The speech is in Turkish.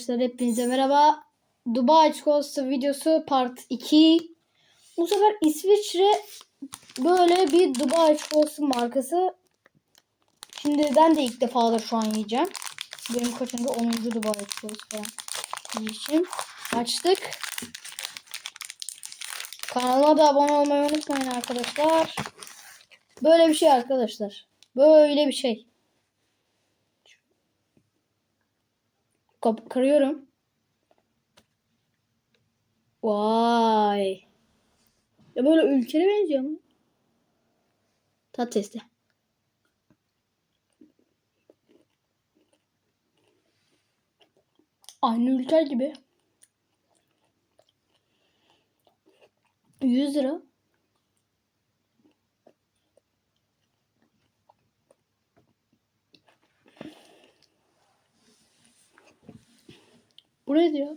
Arkadaşlar hepinize merhaba. Dubai çikolatası videosu part 2. Bu sefer İsviçre böyle bir Dubai çikolatası markası. Şimdi ben de ilk defadır şu an yiyeceğim. Benim kaçıncı 10. Dubai çikolatası falan yiyeceğim. Açtık. Kanalıma da abone olmayı unutmayın arkadaşlar. Böyle bir şey arkadaşlar. Böyle bir şey. Kırıyorum. Vay. Ya böyle ülkene benziyor mu? Tat testi. Aynı ülker gibi. 100 lira. Bu ne diyor?